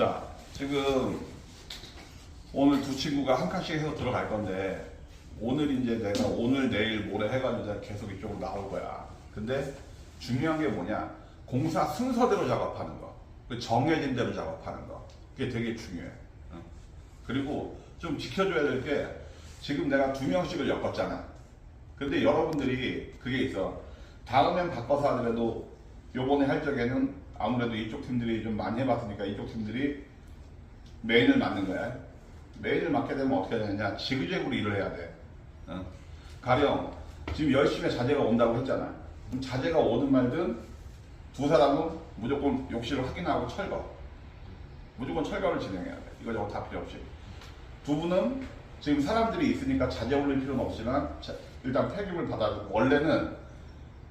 자, 지금 오늘 두 친구가 한 칸씩 해서 들어갈 건데 오늘 이제 내가 오늘 내일 모레 해가지고 계속 이쪽으로 나올 거야. 근데 중요한 게 뭐냐? 공사 순서대로 작업하는 거. 그 정해진 대로 작업하는 거. 그게 되게 중요해. 어? 그리고 좀 지켜줘야 될 게 지금 내가 두 명씩을 엮었잖아. 근데 여러분들이 그게 있어. 다음엔 바꿔서 하더라도 요번에 할 적에는 아무래도 이쪽 팀들이 좀 많이 해봤으니까 이쪽 팀들이 메인을 맡는 거야. 메인을 맡게 되면 어떻게 되느냐. 지그재그로 일을 해야 돼. 어? 가령 지금 열심히 자재가 온다고 했잖아. 그럼 자재가 오든 말든 두 사람은 무조건 욕실을 확인하고 철거. 무조건 철거를 진행해야 돼. 이거저거 다 필요 없이. 두 분은 지금 사람들이 있으니까 자재 올릴 필요는 없지만 자- 일단 폐기물 받아주고 원래는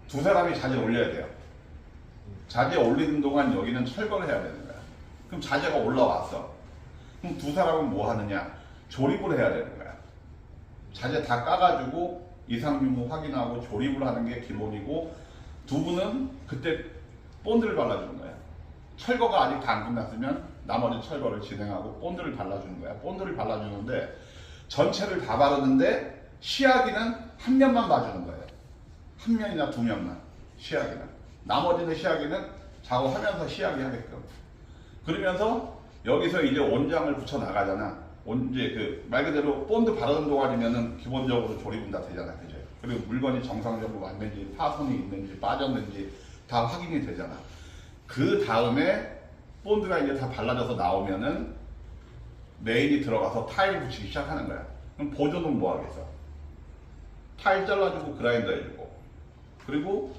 두 사람이 자재 올려야 돼요. 자재 올리는 동안 여기는 철거를 해야 되는 거야. 그럼 자재가 올라왔어. 그럼 두 사람은 뭐 하느냐? 조립을 해야 되는 거야. 자재 다 까가지고 이상 유무 확인하고 조립을 하는 게 기본이고 두 분은 그때 본드를 발라주는 거야. 철거가 아직 다 안 끝났으면 나머지 철거를 진행하고 본드를 발라주는 거야. 본드를 발라주는데 전체를 다 바르는데 시야기는 한 면만 봐주는 거예요. 한 면이나 두 면만 시야기는. 나머지는 시야기는 작업하면서 시야기 하게끔. 그러면서 여기서 이제 원장을 붙여 나가잖아. 온- 이제 그 말 그대로 본드 바르는 동안이면은 기본적으로 조립은 다 되잖아, 그죠? 그리고 물건이 정상적으로 왔는지 파손이 있는지 빠졌는지 다 확인이 되잖아. 그 다음에 본드가 이제 다 발라져서 나오면은 메인이 들어가서 타일 붙이기 시작하는 거야. 그럼 보조는 뭐 하겠어? 타일 잘라주고 그라인더 해주고 그리고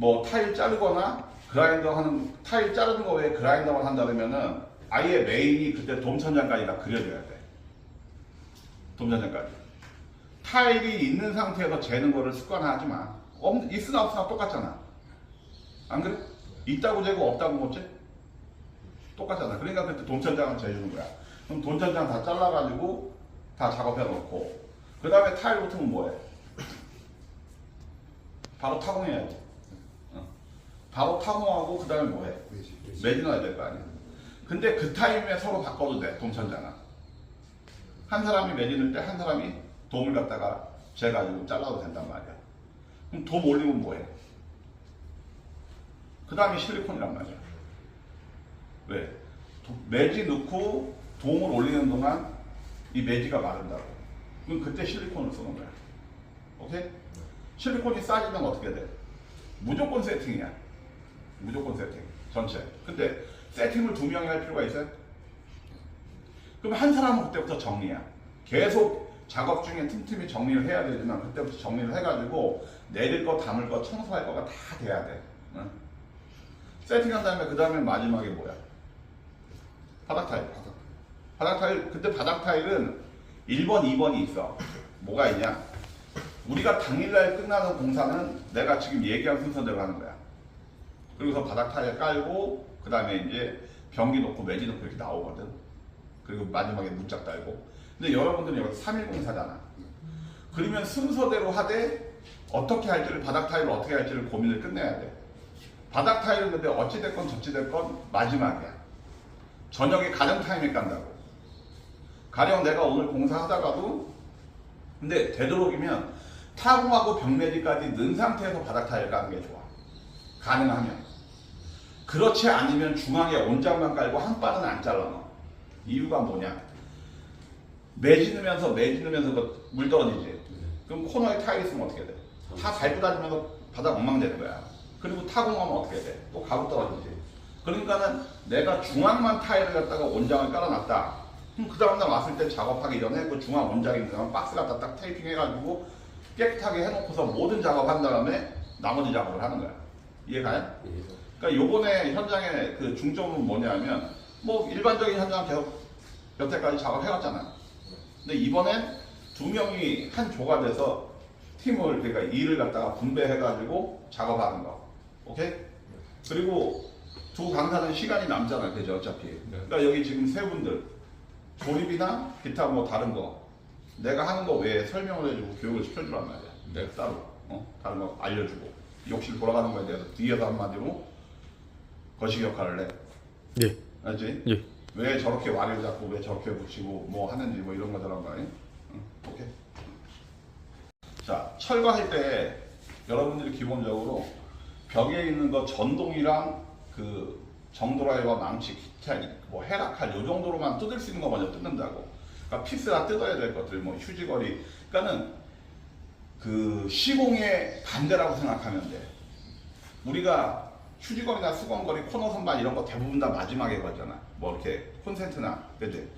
뭐 타일 자르거나 그라인더 하는 타일 자르는 거 외에 그라인더만 한다 그러면은 아예 메인이 그때 돔천장까지 다 그려줘야 돼. 돔천장까지. 타일이 있는 상태에서 재는 거를 습관화하지 마. 없, 있으나 없으나 똑같잖아. 안 그래? 있다고 재고 없다고 못 재? 똑같잖아. 그러니까 그때 돈천장을 재주는 거야. 그럼 돈천장 다 잘라가지고 다 작업해 놓고 그 다음에 타일 붙으면 뭐해? 바로 타공해야지. 어. 바로 타공하고 그 다음에 뭐해? 매진 넣어야 될 거 아니야. 근데 그 타임에 서로 바꿔도 돼, 동천장은. 한 사람이 매진을 때한 사람이 돔을 갖다가 재 가지고 잘라도 된단 말이야. 그럼 돔 올리면 뭐해? 그 다음에 실리콘이란 말이야. 왜? 도- 매지 넣고 돔을 올리는 동안 이 매지가 마른다고. 그럼 그때 실리콘을 쓰는 거야. 오케이? 실리콘이 싸지면 어떻게 돼? 무조건 세팅이야. 무조건 세팅. 전체. 근데 세팅을 두 명이 할 필요가 있어요? 그럼 한 사람은 그때부터 정리야. 계속 작업 중에 틈틈이 정리를 해야 되지만 그때부터 정리를 해가지고 내릴 거, 담을 거, 청소할 거가 다 돼야 돼. 응? 세팅한 다음에 그 다음에 마지막에 뭐야? 바닥 타일. 바닥. 타일. 근데 바닥 타일은 1번, 2번이 있어. 뭐가 있냐? 우리가 당일날 끝나는 공사는 내가 지금 얘기한 순서대로 하는 거야. 그리고서 바닥 타일 깔고 그 다음에 이제 변기 놓고 매지 놓고 이렇게 나오거든. 그리고 마지막에 문짝 달고. 근데 여러분들은 여기 3일 공사잖아. 그러면 순서대로 하되 어떻게 할지를 바닥 타일을 어떻게 할지를 고민을 끝내야 돼. 바닥 타일은 근데 어찌됐건 저찌됐건 마지막이야. 저녁에 가령 타임에 깐다고. 가령 내가 오늘 공사하다가도 근데 되도록이면 타공하고 벽매지까지 넣은 상태에서 바닥 타일 까는 게 좋아. 가능하면. 그렇지 않으면 중앙에 온장만 깔고 한 바는 안 잘라 넣어. 이유가 뭐냐? 매지르면서 매지르면서 그물 떨어지지. 그럼 코너에 타일 있으면 어떻게 돼? 다 밟고 다니면서 바닥 엉망되는 거야. 그리고 타공하면 어떻게 돼? 또 가루 떨어지지. 그러니까는 내가 중앙만 타일을 갖다가 온장을 깔아놨다. 그럼 그 다음날 왔을 때 작업하기 전에 그 중앙 온장에 있는 사람 박스 갖다 딱 테이핑 해가지고 깨끗하게 해놓고서 모든 작업한 다음에 나머지 작업을 하는 거야. 이해가요? 그러니까 요번에 현장의 그 중점은 뭐냐면 뭐 일반적인 현장 계속 여태까지 작업해왔잖아. 근데 이번엔 두 명이 한 조가 돼서 팀을 그러니까 일을 갖다가 분배해가지고 작업하는 거. 오케이? 그리고 두 강사는 시간이 남잖아, 그죠? 어차피. 그러니까 여기 지금 세 분들 조립이나 기타 뭐 다른 거 내가 하는 거 외에 설명을 해주고 교육을 시켜주란 말이야. 내가 따로 어? 다른 거 알려주고 욕실 돌아가는 거에 대해서 뒤에서 한마디로 거시기 역할을 해. 네. 알지? 예. 왜 저렇게 와리를 잡고 왜 저렇게 붙이고 뭐 하는지 뭐 이런 거들한 거 아니? 응, 오케이. 자, 철거할 때 여러분들이 기본적으로 벽에 있는 거 전동이랑 그 정도라이와 망치, 기타, 뭐 헤라칼 요 정도로만 뜯을 수 있는 거 먼저 뜯는다고. 그러니까 피스가 뜯어야 될 것들, 뭐 휴지거리. 그러니까는 그 시공의 반대라고 생각하면 돼. 우리가 휴지거리나 수건거리, 코너 선반 이런 거 대부분 다 마지막에 거잖아. 뭐 이렇게 콘센트나, 그지?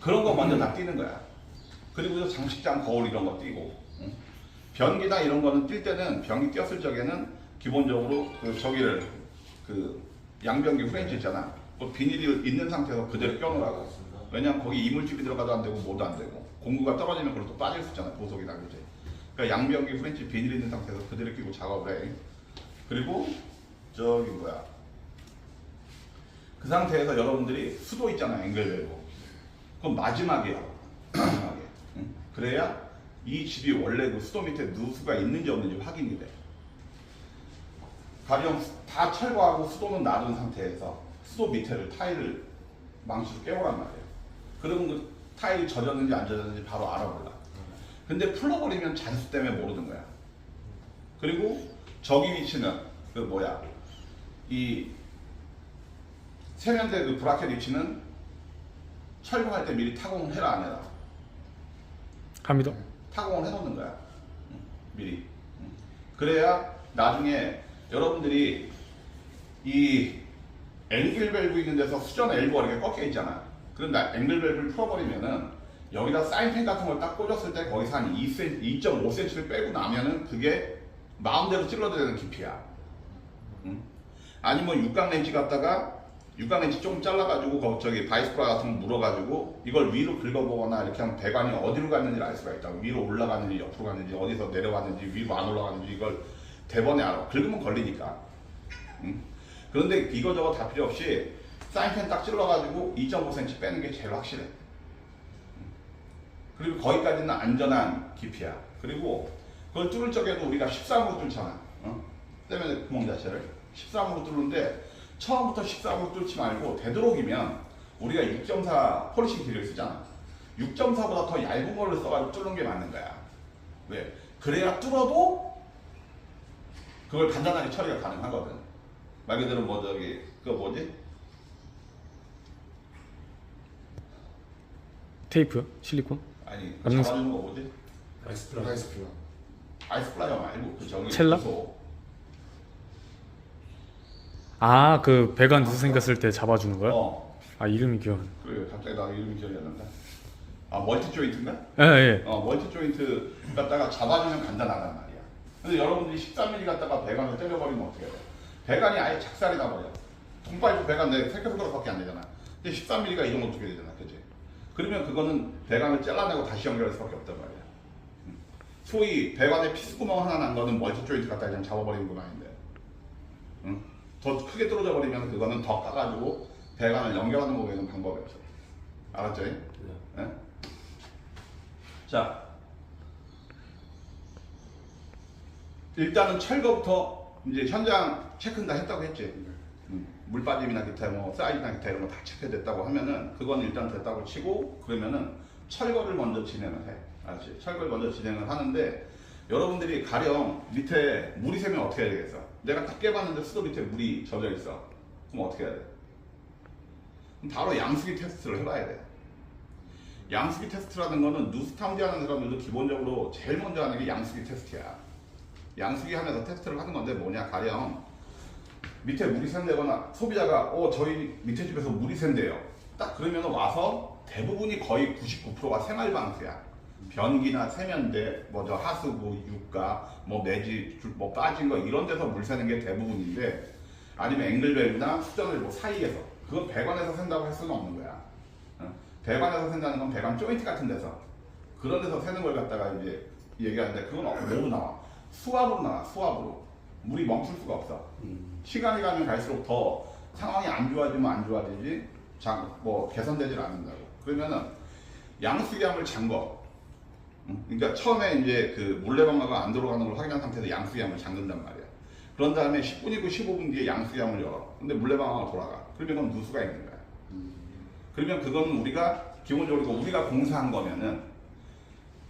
그런 거 먼저 다 띄는 거야. 그리고 장식장 거울 이런 거. 응? 변기나 이런 거는 뛸 때는 변기 띄었을 적에는 기본적으로 그 저기를 그 양변기 프렌치 있잖아. 그 비닐이 있는 상태에서 그대로 껴놓으라고. 왜냐면 거기 이물질이 들어가도 안 되고 뭐도 안 되고 공구가 떨어지면 그것도 빠질 수 있잖아. 보석이나 그지? 그러니까 양변기 프렌치 비닐 있는 상태에서 그대로 끼고 작업을 해. 그리고 저기 뭐야. 그 상태에서 여러분들이 수도 있잖아 앵글벨브 그럼 마지막이야 마지막에. 응? 그래야 이 집이 원래 그 수도 밑에 누수가 있는지 없는지 확인이 돼. 가령 다 철거하고 수도는 놔둔 상태에서 수도 밑에를 타일을 망치로 깨보란 말이에요. 그러면 그 타일이 젖었는지 안 젖었는지 바로 알아볼라. 근데 풀어버리면 잔수 때문에 모르는 거야. 그리고 저기 위치는 그 뭐야 이 세면대 그 브라켓 위치는 철거할 때 미리 타공을 해라 안 해라 합니다. 타공을 해놓는 거야 응, 미리 응. 그래야 나중에 여러분들이 이 앵글 밸브 있는 데서 수전 엘보가 이렇게 꺾여 있잖아 그런데 앵글 밸브를 풀어버리면은 여기다 사인펜 같은 걸 딱 꽂았을 때 거기서 한 2cm, 2.5cm를 빼고 나면은 그게 마음대로 찔러도 되는 깊이야 응? 아니면 육각 렌치 갖다가 육각 렌치 조금 잘라가지고 거 저기 바이스프라 같은 거 물어가지고 이걸 위로 긁어보거나 이렇게 하면 배관이 어디로 갔는지 알 수가 있다. 위로 올라갔는지 옆으로 갔는지 어디서 내려갔는지 위로 안 올라갔는지 이걸 대번에 알아. 긁으면 걸리니까. 응? 그런데 이거 저거 다 필요 없이 사인펜 딱 찔러가지고 2.5cm 빼는 게 제일 확실해. 응? 그리고 거기까지는 안전한 깊이야. 그리고 그걸 뚫을 적에도 우리가 13으로 뚫잖아. 어? 때문에 구멍 자체를 13으로 뚫는데 처음부터 13으로 뚫지 말고 되도록이면 우리가 6.4 폴리싱 길을 쓰잖아. 6.4보다 더 얇은 거를 써가지고 뚫는 게 맞는 거야. 왜? 그래야 뚫어도 그걸 간단하게 처리가 가능하거든. 말 그대로 뭐 저기 그거 뭐지? 테이프요? 실리콘? 아니 음. 잡아주는 거 뭐지? 아이스플라 아이스플라 아이스 플라이어 말고 그 저기 첼라? 구소. 아, 그 배관 누수 생겼을 때 잡아주는 거요? 어. 아, 이름이 기억. 그래 갑자기 나 이름이 기억이 안 난다. 아 멀티 조인트인가? 예, 예. 어, 멀티 조인트 갖다가 잡아주면 간단하단 말이야. 근데 여러분들이 13mm 갖다가 배관을 때려버리면 어떻게 돼? 배관이 아예 작살이 나버려. 동파이프 배관 내 새끼손가락밖에 안 되잖아. 근데 13mm가 이 정도 두개 되잖아. 그지? 그러면 그거는 배관을 잘라내고 다시 연결할 수밖에 없단 말이야. 음. 소위 배관에 피스구멍 하나 난 거는 멀티 조인트 갖다 그냥 잡아버리는 건 아닌데. 응? 더 크게 떨어져 버리면 그거는 더 까가지고 배관을 연결하는 거 외에는 방법이 없어. 알았죠? 예? 자, 일단은 철거부터 이제 현장 체크는 다 했다고 했지. 음, 물 빠짐이나 기타 뭐 사이즈나 기타 이런 거 다 체크됐다고 하면은 그건 일단 됐다고 치고 그러면은 철거를 먼저 진행을 해. 알지? 철거를 먼저 진행을 하는데 여러분들이 가령 밑에 물이 새면 어떻게 해야 되겠어? 내가 딱 깨봤는데 수도 밑에 물이 젖어 있어. 그럼 어떻게 해야 돼? 그럼 바로 양수기 테스트를 해봐야 돼. 양수기 테스트라는 거는 누수 탐지하는 사람들도 기본적으로 제일 먼저 하는 게 양수기 테스트야. 양수기 하면서 테스트를 하는 건데 뭐냐 가령 밑에 물이 샌다거나 소비자가 어 저희 밑에 집에서 물이 샌대요. 딱 그러면 와서 대부분이 거의 99%가 생활 방수야. 변기나 세면대, 뭐 저 하수구, 육가, 뭐 매지, 줄- 뭐 빠진 거 이런 데서 물 새는 게 대부분인데 아니면 앵글벨이나 수전을 뭐 사이에서 그건 배관에서 샌다고 할 수는 없는 거야. 어? 배관에서 샌다는 건 배관 조인트 같은 데서 그런 데서 새는 걸 갖다가 이제 얘기하는데 그건 어- 뭐로 나와? 수압으로 나와 수압으로 물이 멈출 수가 없어. 시간이 가면 갈수록 더 상황이 안 좋아지면 안 좋아지지 장, 뭐 개선되질 않는다고. 그러면은 양수기함을 잠궈. 응? 그러니까 처음에 이제 그 물레방아가 안 들어가는 걸 확인한 상태에서 양수기함을 잠근단 말이야. 그런 다음에 10분이고 15분 뒤에 양수기함을 열어. 근데 물레방아가 돌아가. 그러면 그건 누수가 있는 거야. 그러면 그거는 우리가 기본적으로 우리가 공사한 거면은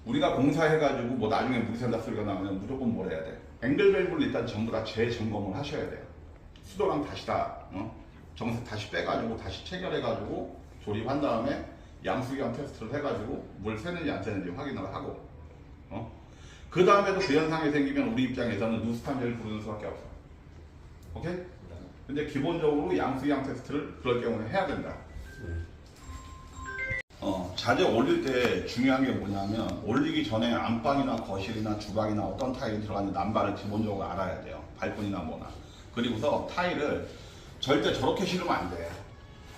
우리가 공사해가지고 뭐 나중에 물이 샌다 소리가 나면 무조건 뭘 해야 돼? 앵글 밸브를 일단 전부 다 재점검을 하셔야 돼요. 수도랑 다시 다 어? 정색 다시 빼가지고 다시 체결해가지고 조립한 다음에 양수경 테스트를 해가지고 물 새는지 안 새는지 확인을 하고 어? 그 다음에도 그 현상이 생기면 우리 입장에서는 누스탄제를 부르는 수밖에 없어. 오케이? 근데 기본적으로 양수경 테스트를 그럴 경우에 해야 된다. 어, 자재 올릴 때 중요한 게 뭐냐면 올리기 전에 안방이나 거실이나 주방이나 어떤 타일이 들어가는지 남바를 기본적으로 알아야 돼요. 발코니나 뭐나. 그리고서 타일을 절대 저렇게 실으면 안 돼.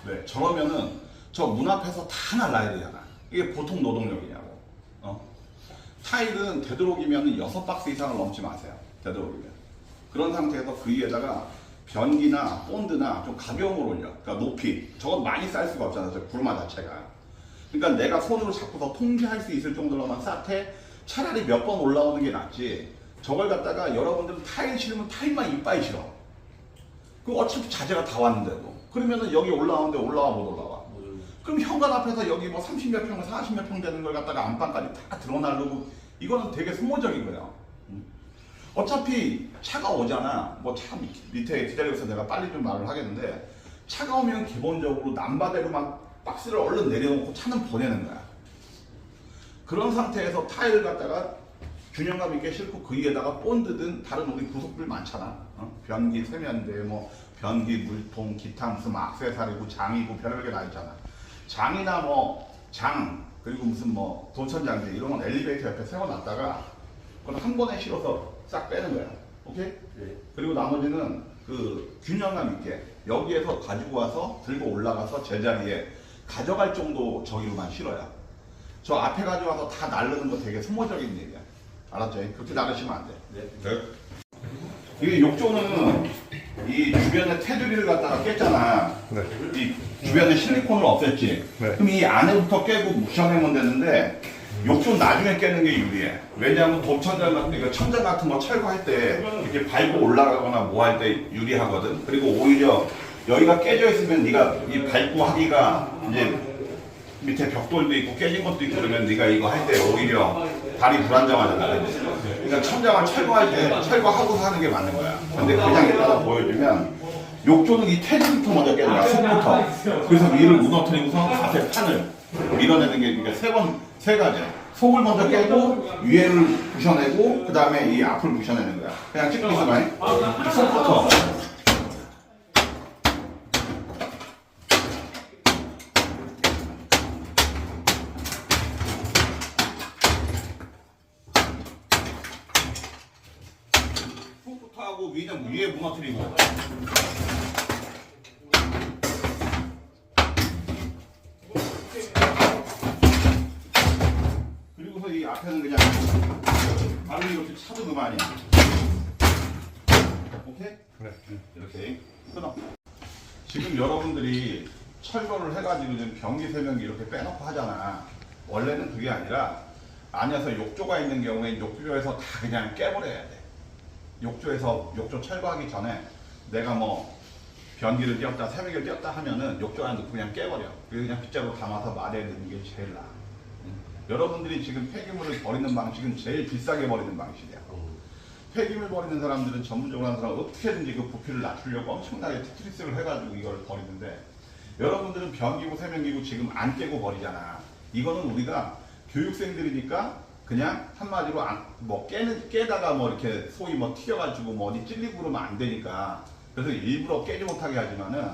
왜? 저러면은 저 문 앞에서 다 날라야 되잖아. 이게 보통 노동력이냐고. 어? 타일은 되도록이면 여섯 박스 이상을 넘지 마세요. 되도록이면. 그런 상태에서 그 위에다가 변기나 본드나 좀 가벼운 걸 올려. 그러니까 높이. 저건 많이 쌓일 수가 없잖아. 저 구르마 자체가. 그러니까 내가 손으로 잡고서 통제할 수 있을 정도로만 쌓되 차라리 몇 번 올라오는 게 낫지. 저걸 갖다가 여러분들은 타일 실으면 타일만 이빠이 실어. 그 어차피 자재가 다 왔는데도. 그러면은 여기 올라오는데 올라와 못 올라와. 그럼 현관 앞에서 여기 뭐 30몇 평, 40몇 평 되는 걸 갖다가 안방까지 다 들어나르고 이거는 되게 소모적인 거예요. 음. 어차피 차가 오잖아. 뭐 차 밑에 기다려서 내가 빨리 좀 말을 하겠는데 차가 오면 기본적으로 남바대로 막 박스를 얼른 내려놓고 차는 보내는 거야. 그런 상태에서 타일을 갖다가 균형감 있게 싣고 그 위에다가 본드든 다른 우리 부속들 많잖아. 어? 변기, 세면대, 뭐 변기, 물통, 기타 무슨 뭐 액세서리고 장이고 별별 게 다 있잖아. 장이나 뭐 장 그리고 무슨 뭐 도천장비 이런 건 엘리베이터 옆에 세워놨다가 그건 한 번에 실어서 싹 빼는 거야. 오케이? 그리고 나머지는 그 균형감 있게 여기에서 가지고 와서 들고 올라가서 제자리에 가져갈 정도 저기로만 실어야. 저 앞에 가져와서 다 나르는 거 되게 소모적인 얘기야. 알았죠? 그렇게 나르시면 안 돼. 이게 욕조는 이 주변에 테두리를 갖다가 깼잖아. 이 주변에 실리콘을 없앴지. 네. 그럼 이 안에부터 깨고 묵혀내면 되는데 욕조 나중에 깨는 게 유리해. 왜냐하면 돔천장 같은 거, 천장 같은 거 철거할 때 이렇게 밟고 올라가거나 뭐 할 때 유리하거든. 그리고 오히려 여기가 깨져 있으면 네가 이 밟고 하기가 이제 밑에 벽돌도 있고 깨진 것도 있고 그러면 네가 이거 할 때 오히려 발이 불안정하잖아. 그러니까 천장을 철거할 때 철거하고서 하는 게 맞는 거야. 근데 그냥 일단 보여주면 욕조는 이 테두리부터 먼저 깨는 거야. 속부터. 그래서 위를 무너뜨리고서 앞에 판을 밀어내는 게 그러니까 세 번, 세 가지. 속을 먼저 깨고 위에를 부셔내고 그 다음에 이 앞을 부셔내는 거야. 그냥 찍고 있어봐. 속부터. 속부터 앞에는 그냥 바로 이렇게 차도 그만이야. 오케이? 네. 이렇게 끊어. 지금 여러분들이 철거를 해가지고 지금 변기 세면기 이렇게 빼놓고 하잖아. 원래는 그게 아니라 안에서 욕조가 있는 경우에 욕조에서 다 그냥 깨버려야 돼. 욕조에서 욕조 철거하기 전에 내가 뭐 변기를 띄웠다 세면기를 띄웠다 하면은 욕조 안에 넣고 그냥 깨버려. 그냥 빗자루 담아서 마대에 넣는 게 제일 나아. 응? 여러분들이 지금 폐기물을 버리는 방식은 제일 비싸게 버리는 방식이야. 폐기물 버리는 사람들은 전문적으로 하는 사람은 어떻게든지 그 부피를 낮추려고 엄청나게 테트리스를 해가지고 이걸 버리는데 여러분들은 변기고 세면기고 지금 안 깨고 버리잖아. 이거는 우리가 교육생들이니까 그냥 한마디로 안, 뭐 깨는 깨다가 뭐 이렇게 소위 뭐 튀겨가지고 뭐 어디 찔리고 그러면 안 되니까 그래서 일부러 깨지 못하게 하지만은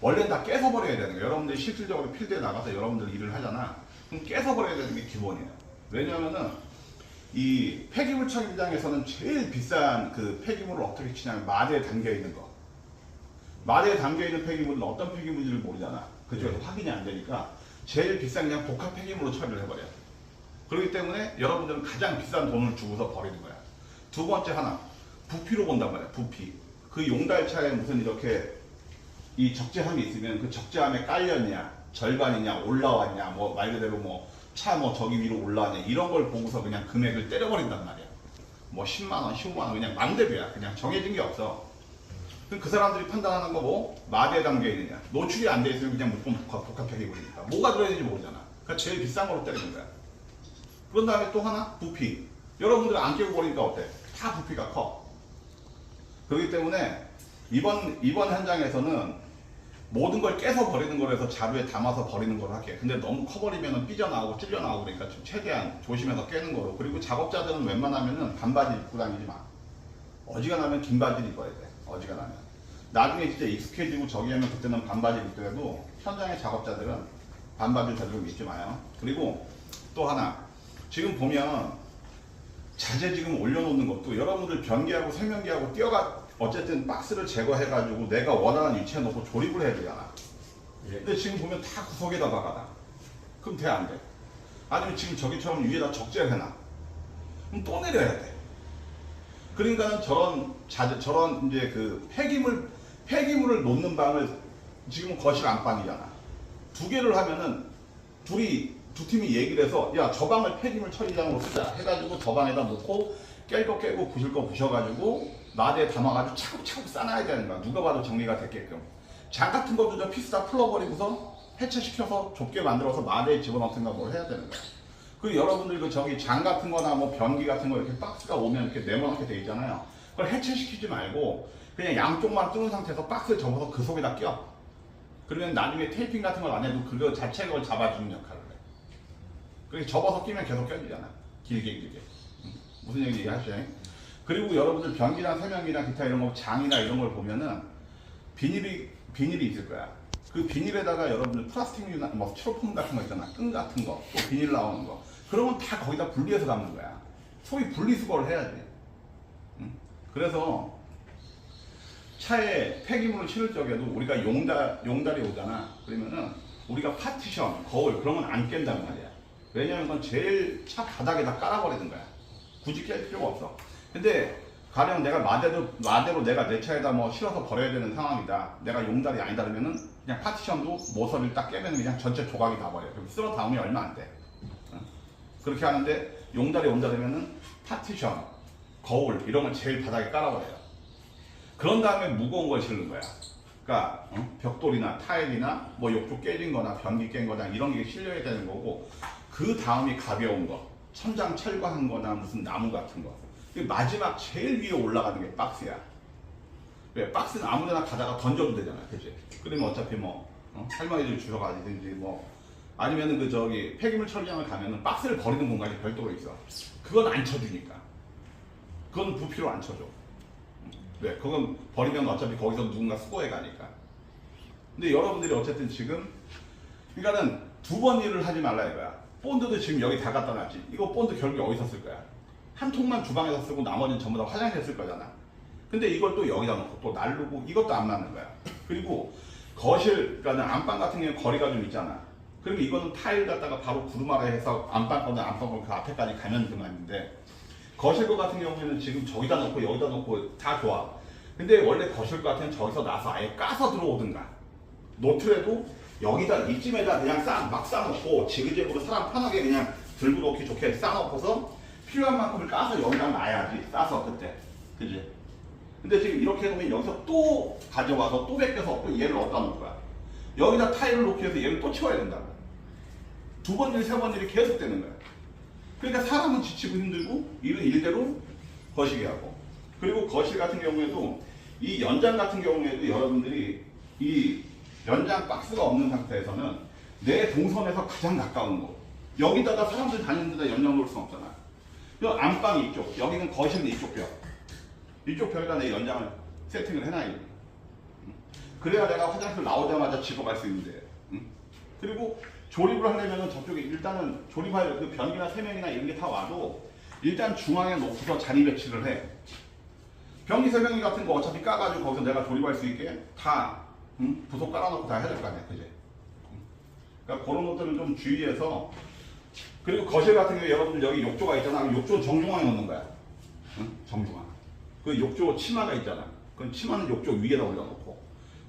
원래는 다 깨서 버려야 되는 거예요. 여러분들이 실질적으로 필드에 나가서 여러분들 일을 하잖아. 그럼 깨서 버려야 되는 게 기본이에요. 왜냐면은 이 폐기물 처리장에서는 제일 비싼 그 폐기물을 어떻게 치냐면 마대에 담겨 있는 거. 마대에 담겨 있는 폐기물은 어떤 폐기물인지를 모르잖아. 그쪽에서 확인이 안 되니까 제일 비싼 그냥 복합 폐기물로 처리를 해버려. 그렇기 때문에 여러분들은 가장 비싼 돈을 주고서 버리는 거야. 두 번째 하나 부피로 본단 말이야. 부피. 그 용달차에 무슨 이렇게 이 적재함이 있으면 그 적재함에 깔렸냐, 절반이냐, 올라왔냐, 뭐 말 그대로 뭐차뭐 저기 위로 올라왔냐 이런 걸 보고서 그냥 금액을 때려버린단 말이야. 뭐 10만 원, 15만 원 그냥 맘대로야. 그냥 정해진 게 없어. 그럼 그 사람들이 판단하는 거 뭐? 마대에 담겨 있느냐. 노출이 안 돼 있으면 그냥 무조건 복합, 복합하게 보이니까. 뭐가 들어있는지 모르잖아. 그러니까 제일 비싼 걸로 때리는 거야. 그런 다음에 또 하나? 부피. 여러분들 안 깨고 버리니까 어때? 다 부피가 커. 그렇기 때문에 이번, 이번 현장에서는 모든 걸 깨서 버리는 거라서 자루에 담아서 버리는 걸 할게. 근데 너무 커버리면 삐져나오고 찔려나오고 그러니까 좀 최대한 조심해서 깨는 거로. 그리고 작업자들은 웬만하면은 반바지 입고 다니지 마. 어지간하면 긴 바지를 입어야 돼. 어지간하면. 나중에 진짜 익숙해지고 저기 하면 그때는 반바지 입더라도 현장의 작업자들은 반바지를 제대로 입지 마요. 그리고 또 하나. 지금 보면 자재 지금 올려놓는 것도 여러분들 변기하고 세면기하고 뛰어가 어쨌든 박스를 제거해가지고 내가 원하는 위치에 놓고 조립을 해야 되잖아. 근데 지금 보면 다 구석에다 박아놔. 그럼 돼 안 돼? 아니면 지금 저기처럼 위에다 적재를 해놔. 그럼 또 내려야 돼. 그러니까는 저런 자재, 저런 이제 그 폐기물, 폐기물을 놓는 방을 지금 거실 안방이잖아. 두 개를 하면은 둘이, 두 팀이 얘기를 해서 야, 저 방을 폐기물 처리장으로 쓰자. 해가지고 저 방에다 놓고 깰 거 깨고 부실 거 부셔가지고 나대에 담아가지고 차곡차곡 싸놔야 되는 거야. 누가 봐도 정리가 됐게끔. 장 같은 것도 저 피스 다 풀어버리고서 해체시켜서 좁게 만들어서 마대에 집어넣든가 뭘 해야 되는 거야. 그리고 여러분들 그 저기 장 같은 거나 뭐 변기 같은 거 이렇게 박스가 오면 이렇게 네모나게 돼 있잖아요. 그걸 해체시키지 말고 그냥 양쪽만 뚫은 상태에서 박스를 접어서 그 속에다 껴. 그러면 나중에 테이핑 같은 걸 안 해도 그거 자체가 그걸 잡아주는 역할을 해. 그렇게 접어서 끼면 계속 껴지잖아. 길게 길게. 응? 무슨 얘기 하시죠? 그리고 여러분들 변기랑 세면기랑 기타 이런 거 장이나 이런 걸 보면은 비닐이 비닐이 있을 거야. 그 비닐에다가 여러분들 플라스틱류나 뭐 스티로폼 같은 거 있잖아. 끈 같은 거, 또 비닐 나오는 거. 그러면 다 거기다 분리해서 담는 거야. 소위 분리수거를 해야지. 응? 그래서 차에 폐기물을 실을 적에도 우리가 용달, 용달이 오잖아. 그러면은 우리가 파티션, 거울 그런 건 안 깬단 말이야. 왜냐면 그건 제일 차 바닥에다 깔아버리는 거야. 굳이 깰 필요가 없어. 근데 가령 내가 마대로, 마대로 내가 내 차에다 뭐 실어서 버려야 되는 상황이다. 내가 용달이 아니다 그러면은 그냥 파티션도 모서리를 딱 깨면 그냥 전체 조각이 다 버려. 그럼 쓸어 담으면 얼마 안 돼. 응? 그렇게 하는데 용달이 온다 그러면은 파티션, 거울 이런 걸 제일 바닥에 깔아버려요. 그런 다음에 무거운 걸 실는 거야. 그러니까 어? 벽돌이나 타일이나 뭐 욕조 깨진 거나 변기 깬 거나 이런 게 실려야 되는 거고 그 다음이 가벼운 거. 천장 철거한 거나 무슨 나무 같은 거. 그 마지막 제일 위에 올라가는 게 박스야. 왜? 박스는 아무데나 가다가 던져도 되잖아. 그지? 그러면 어차피 뭐 어? 할머니들 주러 가든지 뭐 아니면은 그 저기 폐기물 처리장을 가면은 박스를 버리는 공간이 별도로 있어. 그건 안 쳐주니까. 그건 부피로 안 쳐줘. 왜? 그건 버리면 어차피 거기서 누군가 수거해 가니까. 근데 여러분들이 어쨌든 지금, 그러니까는 두 번 일을 하지 말라 이거야. 본드도 지금 여기 다 갖다 놨지. 이거 본드 결국에 어디서 쓸 거야? 한 통만 주방에서 쓰고 나머지는 전부 다 화장실에 쓸 거잖아. 근데 이걸 또 여기다 놓고 또 날르고 이것도 안 맞는 거야. 그리고 거실, 그러니까 안방 같은 경우는 거리가 좀 있잖아. 그리고 이거는 타일 갖다가 바로 구루마라 해서 안방 거는 안방 거그 앞에까지 가면 그만인데 거실 거 같은 경우에는 지금 저기다 놓고 여기다 놓고 다 좋아. 근데 원래 거실 거 같은 저기서 나서 아예 까서 들어오든가. 노트래도 여기다 이쯤에다 그냥 싸, 막 싸놓고 지그재그로 사람 편하게 그냥 들고 놓기 좋게 싸놓고서 필요한 만큼을 까서 여기다 놔야지. 싸서 그때. 그지? 근데 지금 이렇게 해놓으면 여기서 또 가져와서 또 벗겨서 또 얘를 어디다 놓을 거야. 여기다 타일을 놓기 위해서 얘를 또 치워야 된다고. 두 번 일, 세 번 일이 계속 되는 거야. 그러니까 사람은 지치고 힘들고 일은 일대로 거시기 하고 그리고 거실 같은 경우에도 이 연장 같은 경우에도 여러분들이 이 연장 박스가 없는 상태에서는 내 동선에서 가장 가까운 곳 여기다가 사람들 다니는 데다 연장 놓을 수는 없잖아 여 안방이 이쪽 여기는 거실은 이쪽 벽 이쪽 벽에다 내 연장을 세팅을 해놔야 돼 그래야 내가 화장실 나오자마자 집어갈 수 있는데 응? 그리고 조립을 하려면 저쪽에 일단은 조립할 그 변기나 세면이나 이런 게 다 와도 일단 중앙에 놓고서 자리 배치를 해. 변기 세면기 같은 거 어차피 까가지고 거기서 내가 조립할 수 있게 다 응? 부속 깔아놓고 다 해야 될 거 아니야? 응. 그러니까 그런 것들을 좀 주의해서 그리고 거실 같은 경우 여러분들 여기 욕조가 있잖아. 그럼 욕조 정중앙에 놓는 거야. 응? 정중앙. 그 욕조 치마가 있잖아. 그건 치마는 욕조 위에다 올려놓고.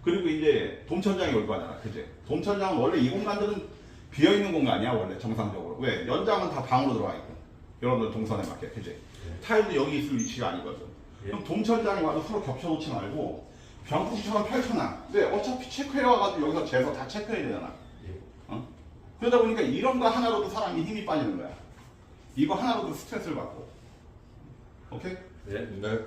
그리고 이제 돔천장이 올 거잖아. 그지? 돔천장은 원래 이 공간들은 비어있는 공간이야, 원래 정상적으로. 왜? 연장은 다 방으로 들어와 있고. 여러분들 동선에 맞게. 그지? 타일도 여기 있을 위치가 아니거든. 예. 그럼 돔천장이 와도 서로 겹쳐놓지 말고 병풍처럼 펼쳐놔. 근데 어차피 체크해와가지고 여기서 재서 다 체크해야 되잖아. 어? 그러다 보니까 이런 거 하나로도 사람이 힘이 빠지는 거야. 이거 하나로도 스트레스를 받고. 오케이? 네.